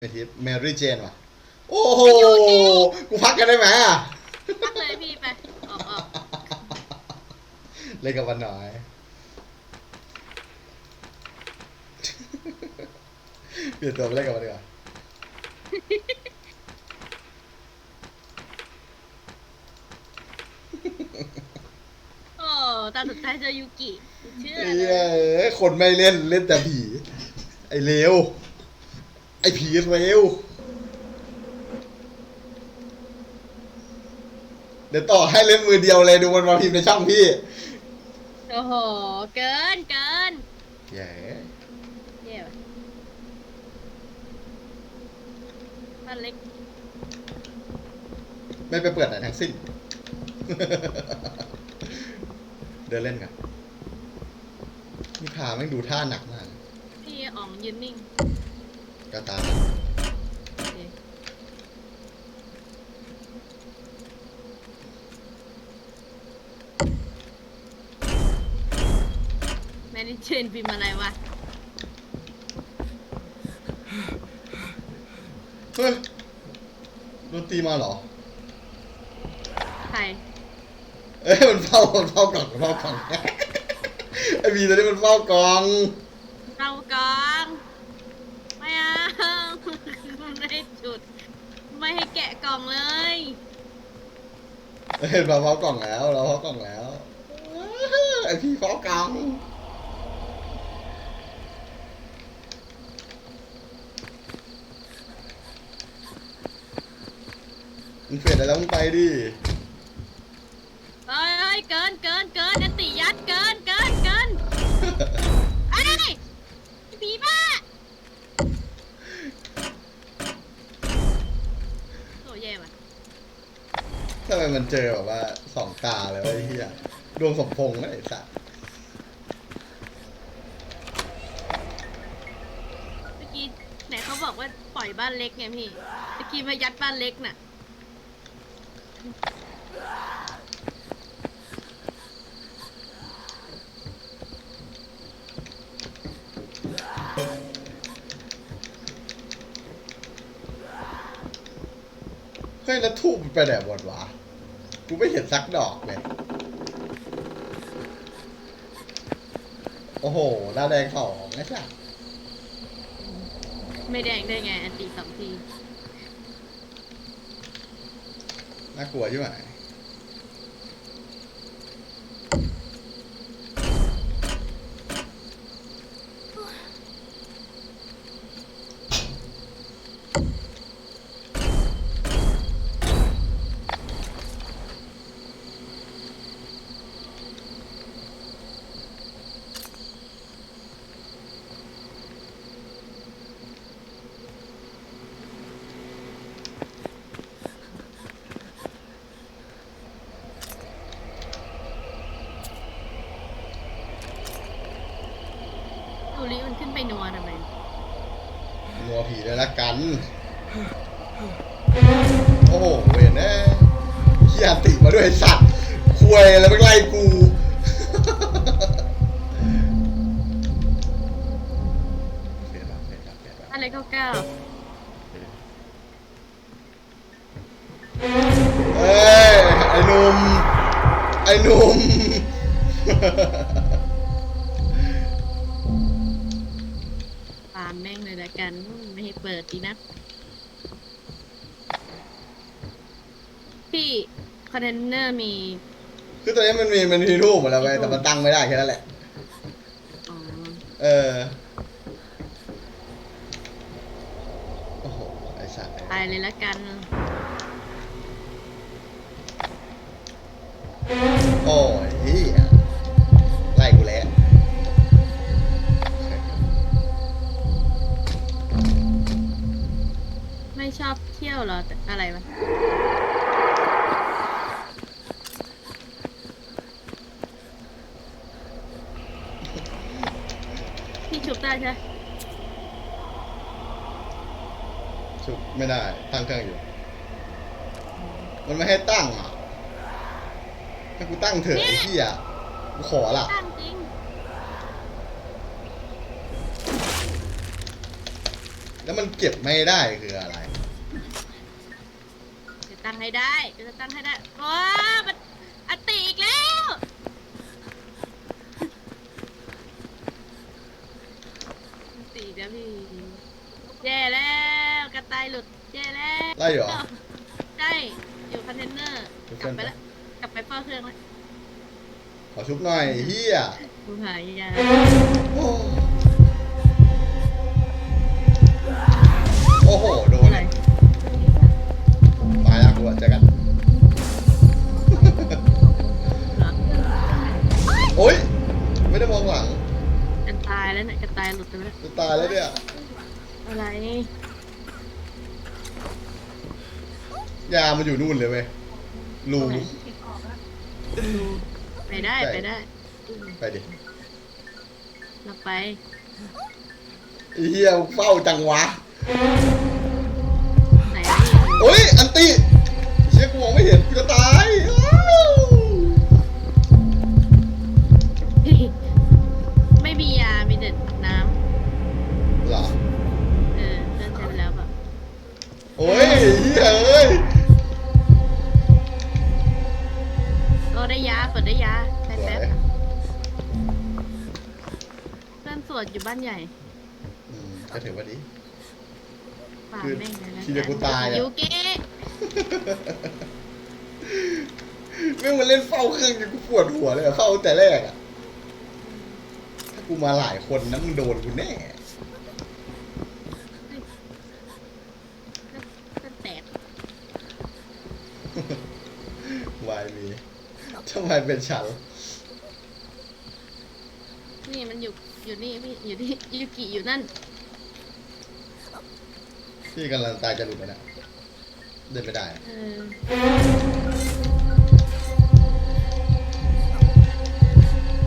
ไอทิปแมรี่เจนว่ะ โอ้โห กูพักกันได้ไหมอะ พักเลยพี่ไป ออกออกเล่นกับวันหน่อย เปลี่ยนตัวไปเล่นกับมันดีกว่าโอ้ตาสุดท้ายเจอยูกิเชื่อไอ้เลเหี้ยยเอ้ยคนไม่เล่นเล่นแต่ผี ไอ้เลว ไอ้ผีเลวเดี๋ยวต่อให้เล่นมือเดียวเลยดูมันมาพิมพ์ในช่องพี่โอ้โห เกินเกินแย่เย่ว่ะบ้านเล็กไม่ไปเปิดไหนทั้งสิ้น เดินเล่นกันนี่พาแม่งดูท่าหนักมาก พี่อ๋องยืนนิ่ง กระตามโอเคแมนเชนพิมพ์อะไรวะ เฮ้ยโดนตีมาเหรอ ใคร เอ้ยมันเฝ้ามันเฝ้ากล่องมันเฝ้ากล่อง ไอ้บีตัวนี้มันเฝ้ากล่อง เรากอง ไม่เอา ไม่ให้จุด ไม่ให้แกะก ล่องเลยเอ้ยเราเฝ้ากล่องแล้ว เราเฝ้ากล่องแล้วไอ้พี่เฝ้ากล่องมึงเฟดอะไรแล้วมึงไปดิ เอ้ยเกินเกินเกินอันติยัดเกินเกินเกินไอ้ยผีบ้าโอ้แย่ว่ะ ทำไมมัน เจอแบบว่าสองตาเลยวะไอ้เหี้ยดวงสมพงษ์ไอ้สัสเมื่อกี้ไหนเขาบอกว่าปล่อยบ้านเล็กไงพี่ เมื่อกี้มายัดบ้านเล็กน่ะ เฮ้ยแล้วทูบมันไปไหนหมดวะ กูไม่เห็นสักดอกเลย โอ้โหหน้าแดงสองนะจ๊ะไม่แดงได้ไง อันติสองที น่ากลัวใช่ไหม ดูลิมันขึ้นไปนัวทำไม งัวผีเลยละกัน โอ้โหเวนแน่เฮียติมาด้วยไอ้สัตว์ควยแล้วไม่ไล่กูเปลี่ยนละเปลี่ยนละเปลี่ยนละอะไรเก้าเก้าเอ้ยไอ้หนุ่มไอ้หนุ่ม กันไม่ให้เปิดดีนะ พี่คอนเทนเนอร์มี คือตอนนี้มันมีมันมีรูปหมดแล้วเว้ยแต่มันตั้งไม่ได้แค่นั้นแหละ อ๋อ เออ โอ้โห ไอ้สัตว์ตายเลยละกัน อบเที่ยวเหรอแต่อะไรวะพี่ชุบได้ใช่ไหมชุบไม่ได้ตั้งเครื่องอยู่ มันไม่ให้ตั้งอะให้กูตั้งเถอะไอ้เหี้ยกูขอละตั้งจริงแล้วมันเก็บไม่ได้คืออะไรจะ ตั้งให้ได้จะตั้งให้ได้ว้ามันอันติอีกแล้วอันติอีกแล้วพี่แย่แล้วกระต่ายหลุดแย่แล้วไล่เหรอใช่อยู่คอนเทนเนอร์อยู่กลับเส้นไปแล้วกลับไปเฝ้าเครื่องแล้วขอชุบหน่อยเฮียกูหายยาโอ้โอ้โหโด เจอกันเหรอโอ๊ยไม่ได้มองหลังกันตายแล้วเนี่ยกันตายหลุดไปแล้วจะตายแล้วเนี่ยอะไรยามันอยู่นู่นเลยเว้ยรูดูไปได้ใช่ไปได้ไปดิเราไปไอ้เฮียเฝ้าจังวะไหนโอ๊ยอันตีเชี่ยกูมองไม่เห็นกูจะตายอ้าวไม่มียา มีแต่น้เหรอำ เออเลิกใช้ไปแล้วเปล่ะโอ้ยเฮียเอ้ยก็ได้ยาเปิดได้ยาไปสวแป๊ยบเพื่อนสวดอยู่บ้านใหญ่อืมก็ถือว่าดีฝากคือแม่งเลยนะทีเดียวกูตายอะ ยูเกะ ไม่งมาเล่นเฝ้าเครื่องจนกูปวดหัวเลยอะเฝ้าแต่แรกอะถ้ากูมาหลายคนนะมึงโดนกูแน่ก็แตกวายมีทำไมเป็นฉันนี่มันอยู่อยู่นี่พี่อยู่ที่ยูกิอยู่นั่น พี่กำลังตายจะหลุดแล้วนะ เดินไม่ได้อะเออ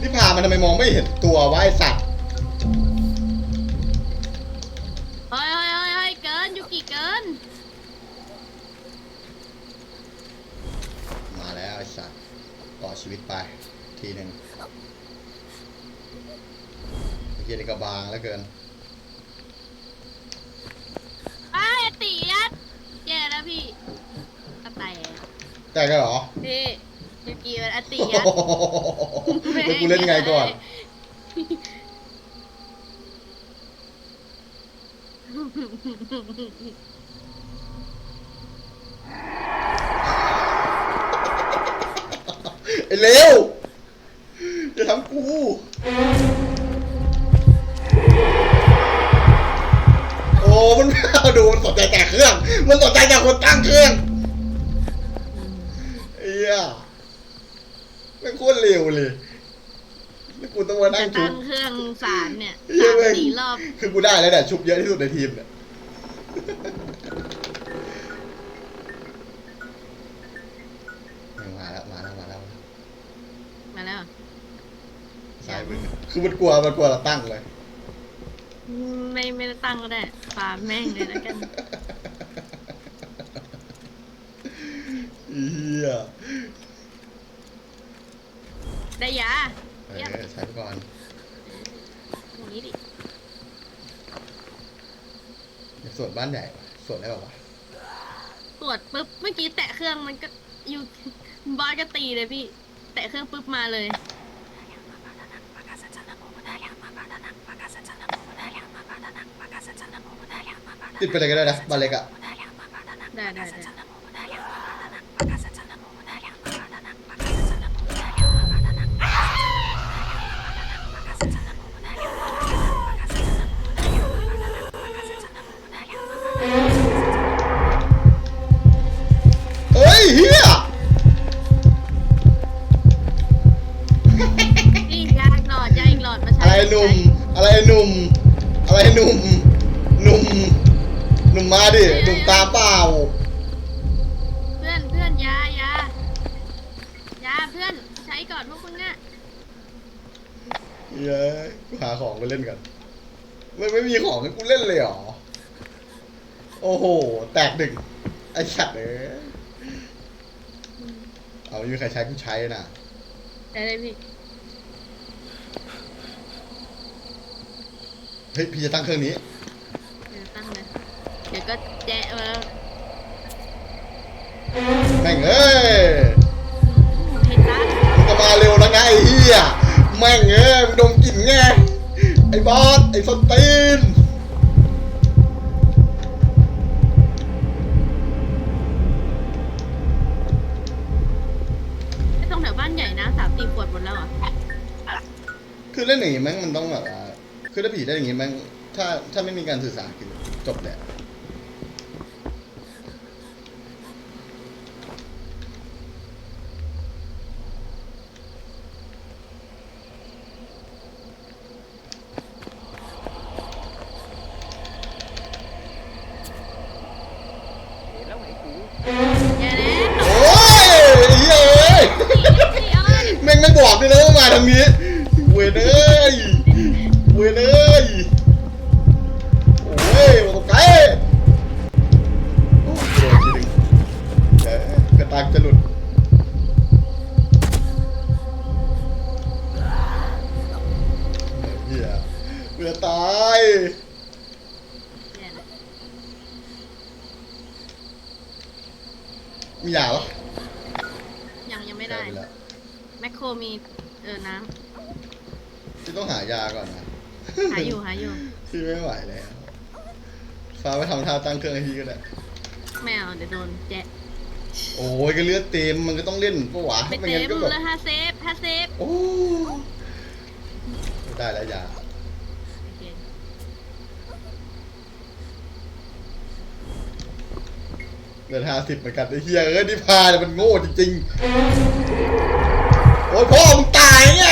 นี่พามันทำไมมองไม่เห็นตัววะไอสัตว์ เฮ้ยเฮ้ยเฮ้ยเฮ้ยเกินยูกิเกิน มาแล้วไอสัตว์ต่อชีวิตไป ทีหนึ่งไอ้เกียนี่ก็บางแล้วเกิน ไอ้ยตียัดแย่แล้วพี่กระแตก แต่ก็เหรอพี่ยูกิมันอติโอ้ยัดโหแล้วกูเล่นไงก่อน ไอ้เลวอย่าทำกูโอ้มันไม่เอาดูมันสนใจแต่เครื่อง มันสนใจแต่คนตั้งเครื่องไอ้เหี้ ยไม่งโคตรเร็วเลยแล้วกูต้องมานั่จะงชุตั้บ งเครื่องสารเนี่ยเหี้ยสามแม่งสี่รอบคือกูได้แล้วเนี่ยชุบเยอะที่สุดในทีมเนี่ย มาแล้วมาแล้วมาแล้วมาแล้วสายมือคือมันกลัวมันกลัวเราตั้งเลย ไม่ไม่ได้ตั้งก็ได้ฟาร์มแม่งเลยแล้วกัน เฮียได้ยาเออใช้ไปก่อนอย่างนี้ดิส่วนบ้านใหญ่ปะส่วนได้ป่าวะตรวจปุ๊บเมื่อกี้แตะเครื่องมันก็อยู่ บอสก็ตีเลยพี่ แตะเครื่องปุ๊บมาเลย ติดไปเลยก็ได้นะบ้านเล็กอะได้ได้ได้ หลอดมาใช้อะไรหนุ่ม อะไรหนุ่ม อะไรหนุ่ม หนุ่ม หนุ่มมาดิ หนุ่มตาเปล่า เพื่อนเพื่อนยายายาเพื่อนใช้ก่อนพวกคุณเนี่ยเย้ยกูหาของไปเล่นกันไม่ไม่มีของให้กูเล่นเลยเหรอ โอ้โห แตกหนึ่งไอ้สัตว์เอ้ยเอาไม่มีใครใช้กูใช้น่ะ ได้เลยพี่ เฮ้ยพี่จะตั้งเครื่องนี้ เดี๋ยวตั้งเลยดี๋ยวก็แจ๊ะมาแล้วแม่งเอ้ยเห็นรักมึงก็มาเร็วแล้วไงไอ้เหี้ยแม่งเอ้ยมึงดมกลิ่นไงไอ้บอสไอ้สนตีนไอ้ตรงแถวบ้านใหญ่นะสามสี่ขวดหมดแล้วเหรอะ คือเล่นอย่างงี้แม่งมันต้องแบบว่า คือถ้าผีได้อย่างงี้แม่งถ้าถ้าไม่มีการสื่อสารคือจบแหละแล้วไอ้กูแย่แล้วโอ้ยไอ้เหี้ยเอ้ยสี่อ้อยแม่งไม่บอกด้วยนะว่ามาทางนี้ มียาปะยังยังไม่ได้ ใช่ปแล้วแมคโครมีเออน้พี่ต้องหายาก่อนนะำหาอยู่หาอยู่พี่ไม่ไหวแล้วฟ้าไปทำท่าตั้งเครื่องให้พี่ก็ได้ไม่เอาเดี๋ยวโดนแจ๊ะโอ้ยก็เลือดเต็มมันก็ต้องเล่นปะวะไม่ไม่เต็งั้นมก็แบบแล้วฮาเซฟฮาเซฟโอ้ได้แล้วยา โอเค เดือนห้าสิบเหมือนกันไอ้เฮียเอ้ยนี่พาเนี่ยมันโง่จริงๆ โอ้ยพ่อมึงตายไง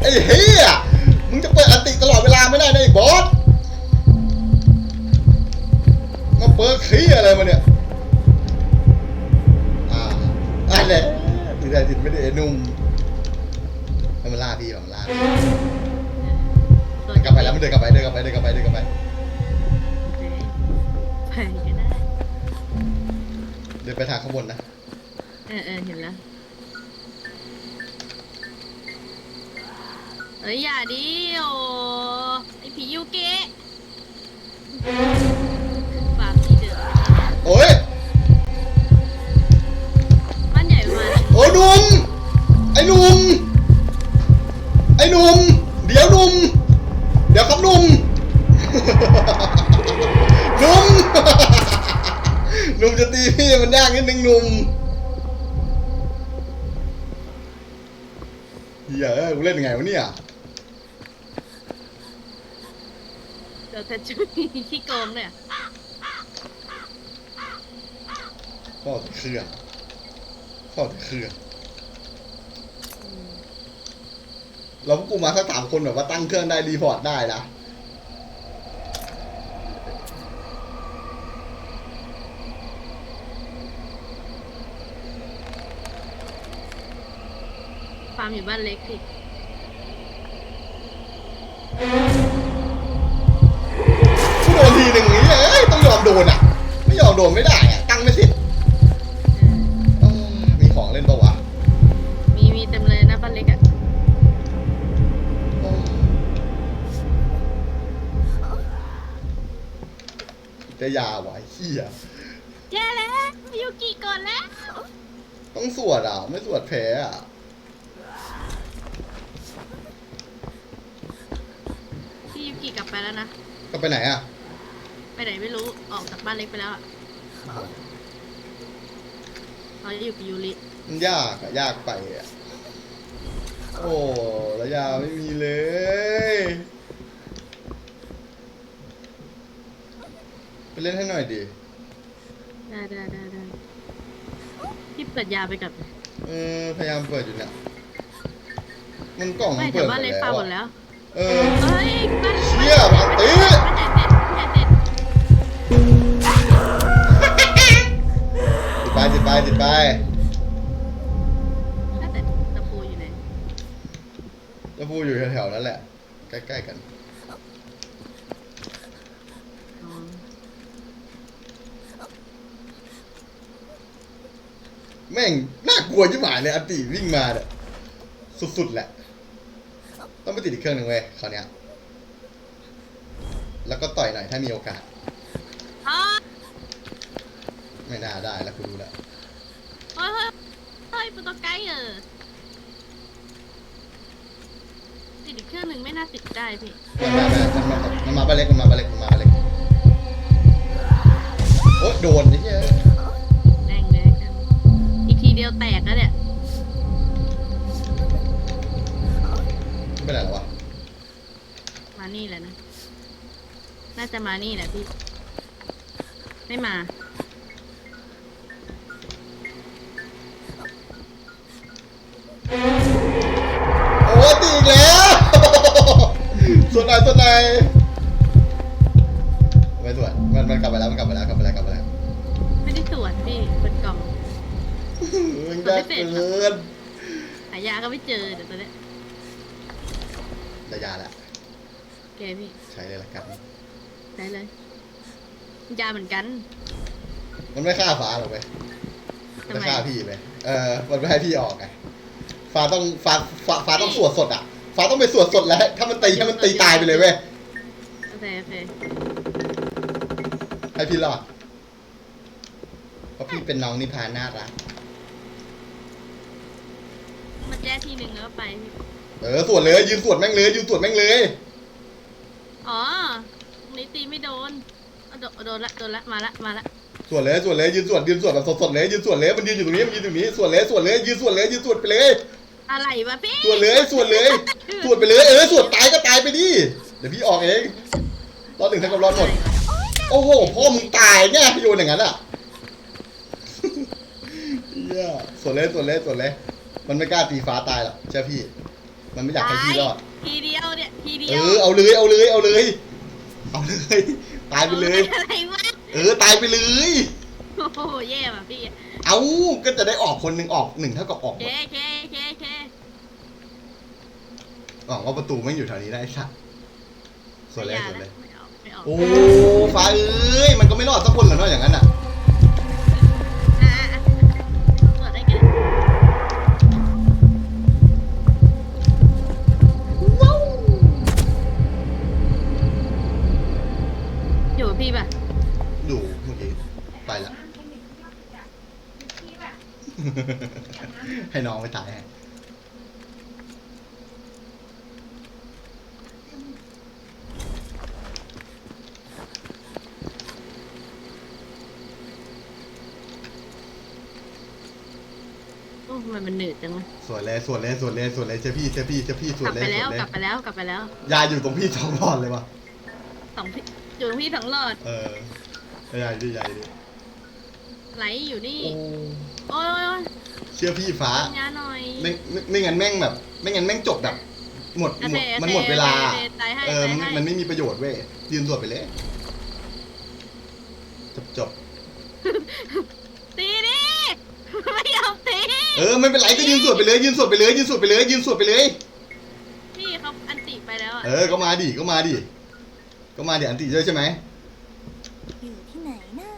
ไอ้เฮีย จุยที่โกงเลยอะข้อแต่เครื่องข้อแต่เครื่องเราพวกกูมาสักสามคนแบบว่าตั้งเครื่องได้รีพอร์ตได้นะฟาร์มอยู่บ้านเล็กสิ ต้องยอมโดนอะ ไม่ยอมโดนไม่ได้อะ ตั้งไม่เสร็จเออเอ้ามีของเล่นปะวะมีมีเต็มเลยนะบ้านเล็กอะโอ้จะยาวะไอ้เฮียแย่แล้วยูกิก่อนแล้วต้องสวดอะ ไม่สวดแพ้อะ พี่ยูกิกลับไปแล้วนะ ก็ไปไหนอะ ไปไหนไม่รู้ออกจากบ้านเล็กไปแล้วอะเราจะอยู่กับยูริมันยากอะยากไปอะโอ้แล้วยาไม่มีเลย ไปเล่นให้หน่อยดิได้ได้ได้ได้พี่เปิดยาไปกับเออพยายามเปิดอยู่เนี่ยมันกล่องมัไม่นแถเปิดวหมบ้านดเล็กแล้ฟาร์มวหมดอะแล้วเออ เฮ้ย เลยอันติวิ่งมาเนี่ยสุดๆแหละ ต้องไปติดอีกเครื่องหนึ่งเว้ยคราวเนี้ยแล้วก็ต่อยหน่อยถ้ามีโอกาสอ๋อไม่น่าได้แล้วกูรู้แล้วเฮ้ยเฮ้ยเฮ้ยประตูไกลเออติดอีกเครื่องหนึ่งไม่น่าติดได้พี่มันมามันมามันมาบ้านเล็กมันมาบ้านเล็กมันมาบ้านเล็กโอ๊ยโดนไอ้เหี้ย แดงเลยกันอีกทีเดียวแตกแล้วเนี่ย ไม่ได้หรอวะมานี่แหละนะ น่าจะมานี่แหละพี่ ไม่มา โอ้ตีอีกแล้ว ส่วนไหนส่วนไหนไม่ส่วนมันมันกลับไปแล้วมันกลับไปแล้วกลับไปแล้วกลับไปแล้วไม่ได้สวนพี่เปิดกล่อง มันยากเกินหายาก็ไม่เจอเดี๋ยวตอนเนี้ย ระยะแหละโอเคพี่ใช้เลยละกันได้เลยยาเหมือนกัน มันไม่ฆ่าฟ้าหรอกเว้ยทำมันไมฆ่าพี่ไปเออมันไม่ให้พี่ออกไงฟ้าต้องฟ้าฟ้าฟ้าต้องสวดสดอะฟ้าต้องไปสวดสดแล้ว ถ้ามันตีให้มันตีตายไปเลยเว้ยโอเคโอเคให้พี่รอดเพราะพี่เป็นน้องนิพาน่ารักมาแจ้ทีหนึ่งแล้วก็ไปพี่ เออสวดเลยยืนสวดแม่งเลยยืนสวดแม่งเลยอ๋อตรงนี้ตีไม่โดนเอาโดนโดนละโดนละมาละมาละสวดเลยสวดเลยยืนสวดยืนสวดแบบสดๆเลยยืนสวดเลยมันยืนอยู่ตรงนี้มันยืนอยู่ตรงนี้สวดเลยสวดเลยยืนสวดเลยยืนสวดไปเลยอะไรวะพี่สวดเลยสวดเลยสวดไปเลยเออสวดตายก็ตายไปดิเดี๋ยวพี่ออกเองรอดหนึ่งเท่ากับรอดหมดโอ้โหพ่อมึงตายไงโยนอย่างนั้นอะเหี้ยสวดเลยสวดเลยสวดเลย มันไม่กล้าตีฟ้าตายหรอกเชื่อพี่ มันไม่อยากให้พี่รอด ทีเดียวเนี่ยทีเดีเอยวอเอาเลยเอาเลยเอาเลย เอาเลย ตายไปเลย อะไรวะเออตายไปเลย โอ้โหแย่ว่ะพี่เอาก็จะได้ออกคนหนึ่งออกหนึ่งเท่ากับออกหมเคดเคเคเคหวังว่าประตูไม่อยู่แถวนี้ได้สักสวดเลยไม่สอาวดแล้เลย ไม่ออกไม่ออกโอ้ฟ้าเอ้ยมันก็ไม่รอดสักคนเหรอเนาะอย่างนั้นอะอะ ให้น้องไปตายให้โอ้ทำไมมันเหนื่อยจังวะสวดเลยสวดเลยสวดเลยสวดเลยเจ้าพี่เจ้าพี่เจ้าพี่สกวลัดบเลยไปสแล้ววดเลยกลับไปแล้วกลับไปแล้วยายอยู่ตรงพี่สองรอดเลยวะสองพี่อยู่ตรงพี่สองหลอดเออยายดิยายดิไหลอยู่นี่ โอ้ โอ้ยโอ้ยโอ้ยเชื่อพี่ฟ้าทำงานหน่อยไม่ไม่ไม่งั้นแม่งแบบ ไม่งั้นแม่งจบแบบ หมดโอหมเคดโอเคมันหมดเวลาโอเคโอเคตายให้เออตายมันให้มันไม่มีประโยชน์เว้ยยืนสวดไปเลยจบจบตีดิ ไม่ยอมตี เออไม่เป็นไรก็ยืนสวดไปเลย ยืนสวดไปเลยยืนสวดไปเลยยืนสวดไปเลย พี่เขาอันติไปแล้วอะเออก็มาดิก็มาดิก็มาดิอันติด้วยใช่ไหม อยู่ที่ไหนนะ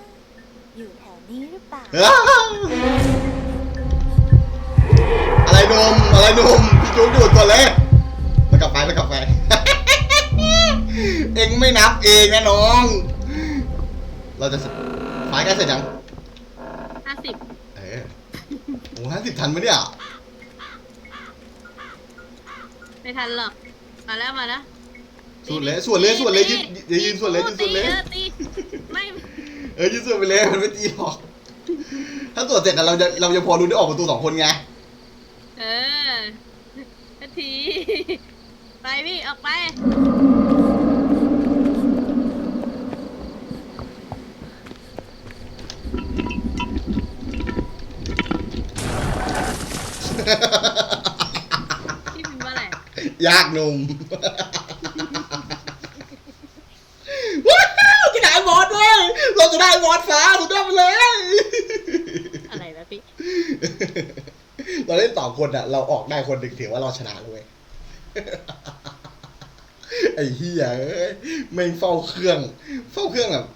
อยู่แถวนี้หรือเปล่าอ้าวอะไรนมอะไรนมพี่จุ๊กดูดก่อนเลยแล้วกลับไปแล้วกลับไป เองไม่นับเองนะน้อง เราจะฝ่ายใกล้เสร็จยังห้าสิบเออโอ้ห้าสิบทันไหมเนี่ยไม่ทันหรอก มาแล้วมาแล้วสวดเลยสวดเลยสวดเลยยืนยืนยืนสวดเลยยืนสวดเลยตีออตีไม่ เออยืนสวดไปเลยมันไม่ตีหรอก ถ้าสวดเสร็จอะเราจะเราจะพอรู้ได้ออกประตูสองคนไงเออนาที ไปพี่ ออกไป พี่พิมพ์ว่าอะไร ยากหนุ่มว้าวจะได้บอสเว้ยเราจะได้บอสฟ้าสุดยอดไปเลยอะไรนะพี่ เราเล่นสองคนอะเราออกได้คนหนึ่งถือว่าเราชนะเลยเว้ยไอ้เฮียเอ้ยแม่งเฝ้าเครื่อง เฝ้าเครื่องแบบ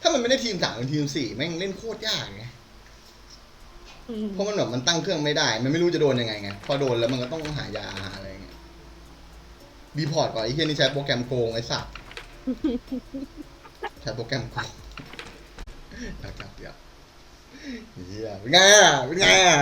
ถ้ามันไม่ได้ทีมสามเป็นทีมสี่แม่งเล่นโคตรยากไงเพราะมันแบบมันตั้งเครื่องไม่ได้ มันไม่รู้จะโดนยังไงไงพอโดนแล้วมันก็ต้องหายาหาอะไรเงี้ยบีพอร์ตก่อนไอ้เฮียนี่ใช้โปรแกรมโกงไอ้สัตว์ใช้โปรแกรมโกงนะครับเดี๋ยวเฮียเ yeah，不难啊，不难啊。